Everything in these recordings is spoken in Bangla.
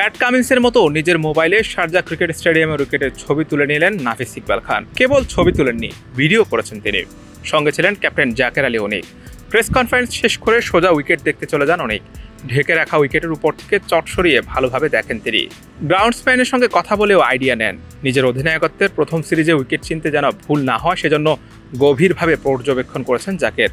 প্যাট কামিন্সের মতো নিজের মোবাইলে শারজা ক্রিকেট স্টেডিয়ামের উইকেটের ছবি তুলে নিলেন নাফিস ইকবাল খান। কেবল ছবি তুলেননি, ভিডিও করেছেন তিনি। সঙ্গে ছিলেন captain Jaker Ali Anik. Press conference শেষ করে সোজা উইকেট দেখতে চলে যান অনেক। ঢেকে রাখা উইকেটের উপর থেকে চট সরিয়ে ভালোভাবে দেখেন তিনি। গ্রাউন্ডসম্যানের সঙ্গে কথা বলেও আইডিয়া নেন। নিজের অধিনায়কত্বের প্রথম সিরিজে উইকেট চিনতে যেন ভুল না হয় সেজন্য গভীরভাবে পর্যবেক্ষণ করেছেন জাকের।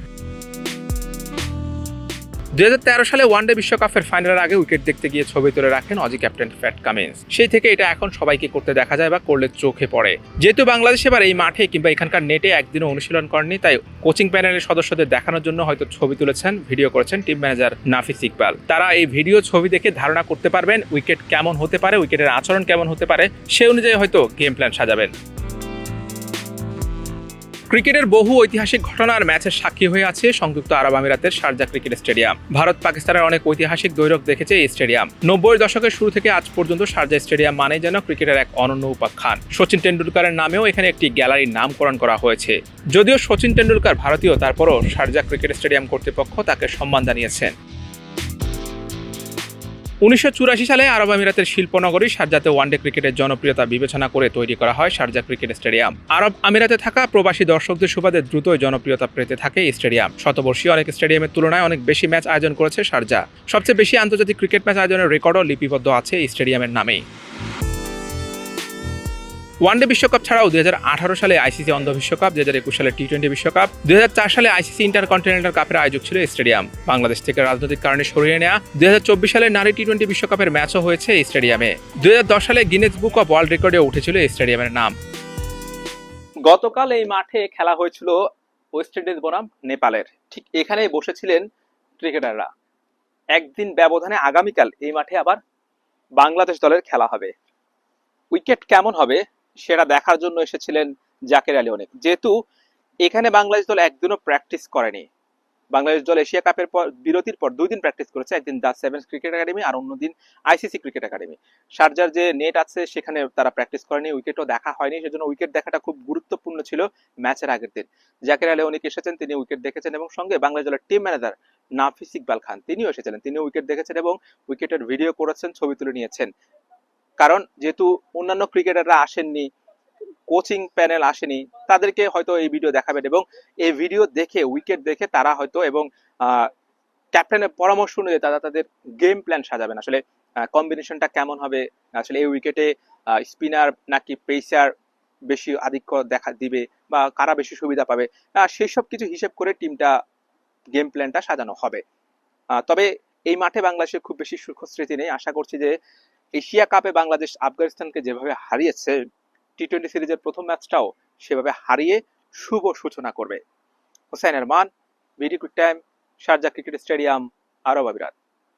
দু হাজার তেরো সালে ওয়ানডে বিশ্বকাপের ফাইনালের আগে উইকেট দেখতে গিয়ে ছবি তুলে রাখেন অজি ক্যাপ্টেন ফ্যাট কামিন্স। সেই থেকে এটা এখন সবাইকে করতে দেখা যায় বা করলে চোখে পড়ে। যেহেতু বাংলাদেশ এবার এই মাঠে কিংবা এখানকার নেটে একদিনও অনুশীলন করেনি তাই কোচিং প্যানেলের সদস্যদের দেখানোর জন্য হয়তো ছবি তুলেছেন, ভিডিও করেছেন টিম ম্যানেজার নাফিস ইকবাল। তারা এই ভিডিও ছবি দেখে ধারণা করতে পারবেন উইকেট কেমন হতে পারে, উইকেটের আচরণ কেমন হতে পারে, সে অনুযায়ী হয়তো গেম প্ল্যান সাজাবেন। ক্রিকেটের বহু ঐতিহাসিক ঘটনার ম্যাচের সাক্ষী হয়ে আছে সংযুক্ত আরব আমিরাতের শারজা ক্রিকেট স্টেডিয়াম। ভারত, পাকিস্তানের অনেক ঐতিহাসিক দৈরক দেখেছে এই স্টেডিয়াম। নব্বই দশকের শুরু থেকে আজ পর্যন্ত শারজা স্টেডিয়াম মানে যেন ক্রিকেটের এক অনন্য উপাখ্যান। সচিন টেন্ডুলকারের নামেও এখানে একটি গ্যালারির নামকরণ করা হয়েছে। যদিও সচিন টেন্ডুলকার ভারতীয়, তারপরও শারজা ক্রিকেট স্টেডিয়াম কর্তৃপক্ষ তাকে সম্মান জানিয়েছেন। উনিশশো চুরাশি সালে আরব আমিরাতের শিল্পনগরী সারজাতে ওয়ানডে ক্রিকেটের জনপ্রিয়তা বিবেচনা করে তৈরি করা হয় সারজা ক্রিকেট স্টেডিয়াম। আরব আমিরাতে থাকা প্রবাসী দর্শকদের সুবাদে দ্রুতই জনপ্রিয়তা পেতে থাকে এই স্টেডিয়াম। শতবর্ষীয় অনেক স্টেডিয়ামের তুলনায় অনেক বেশি ম্যাচ আয়োজন করেছে সারজা সবচেয়ে বেশি আন্তর্জাতিক ক্রিকেট ম্যাচ আয়োজনের রেকর্ডও লিপিবদ্ধ আছে এই স্টেডিয়ামের নামেই। ওয়ানডে বিশ্বকাপ ছাড়াও দু হাজার আঠারো সালে আইসিসি অন্ধ বিশ্বকাপ দু হাজার একুশ সালে টি টোয়েন্টি বিশ্বকাপ দু হাজার চার সালে আইসিসি ইন্টারকন্টিনেন্টাল কাপের আয়োজক ছিল স্টেডিয়াম বাংলাদেশ থেকে রাজনৈতিক কারণে সরিয়ে নেওয়া দু হাজার চব্বিশ সালে নারী টি টোয়েন্টি বিশ্বকাপের ম্যাচও হয়েছে স্টেডিয়ামে দুই হাজার দশ সালে গিনেস বুক অফ ওয়ার্ল্ড রেকর্ডে উঠেছিল স্টেডিয়ামের নাম। গতকাল এই মাঠে খেলা হয়েছিল ওয়েস্ট ইন্ডিজ বনাম নেপালের। ঠিক এখানেই বসেছিলেন ক্রিকেটাররা। একদিন ব্যবধানে আগামীকাল এই মাঠে আবার বাংলাদেশ দলের খেলা হবে। উইকেট কেমন হবে? সেটা দেখার জন্য এসেছিলেন জাকের আলী অনেক। যেহেতু এখানে বাংলাদেশ দল একদিনও প্র্যাকটিস করেনি। বাংলাদেশ দল এশিয়া কাপের পর, বিরতির পর দুই দিন প্র্যাকটিস করেছে, একদিন দ্য সেভেন্স ক্রিকেট একাডেমি আর অন্যদিন আইসিসি ক্রিকেট একাডেমি সার্জার যে নেট আছে, সেখানে তারা প্র্যাকটিস করেনি উইকেটও দেখা হয়নি, সেজন্য উইকেট দেখাটা খুব গুরুত্বপূর্ণ ছিল ম্যাচের আগের দিন। জাকের আলী অনেক এসেছেন, তিনি উইকেট দেখেছেন এবং সঙ্গে বাংলাদেশ দলের টিম ম্যানেজার নাফিস ইকবাল খান, তিনিও এসেছিলেন। তিনি উইকেট দেখেছেন এবং উইকেটের ভিডিও করেছেন, ছবি তুলে নিয়েছেন। কারণ যেহেতু অন্যান্য ক্রিকেটাররা আসেননি কোচিং প্যানেল আসেনি, তাদেরকে হয়তো এই ভিডিও দেখাবেন এবং এই ভিডিও দেখে উইকেট দেখে তারা হয়তো এবং ক্যাপ্টেনের পরামর্শ অনুযায়ী তারা তাদের গেম প্ল্যান সাজাবেন। আসলে কম্বিনেশনটা কেমন হবে? আসলে এই উইকেটে স্পিনার নাকি পেসার বেশি আধিক্য দেখা দিবে বা কারা বেশি সুবিধা পাবে? সেই সব কিছু হিসেব করে টিমটা গেম প্ল্যানটা সাজানো হবে। তবে এই মাঠে বাংলাদেশের খুব বেশি সুখ স্মৃতি নেই। আশা করছি যে এশিয়া কাপে বাংলাদেশ আফগানিস্তানকে যেভাবে হারিয়েছে টি টোয়েন্টি সিরিজের প্রথম ম্যাচটাও সেভাবে হারিয়ে শুভ সূচনা করবে। হোসেন ভিডি quick time Sharjah cricket stadium, আরব আমিরাত।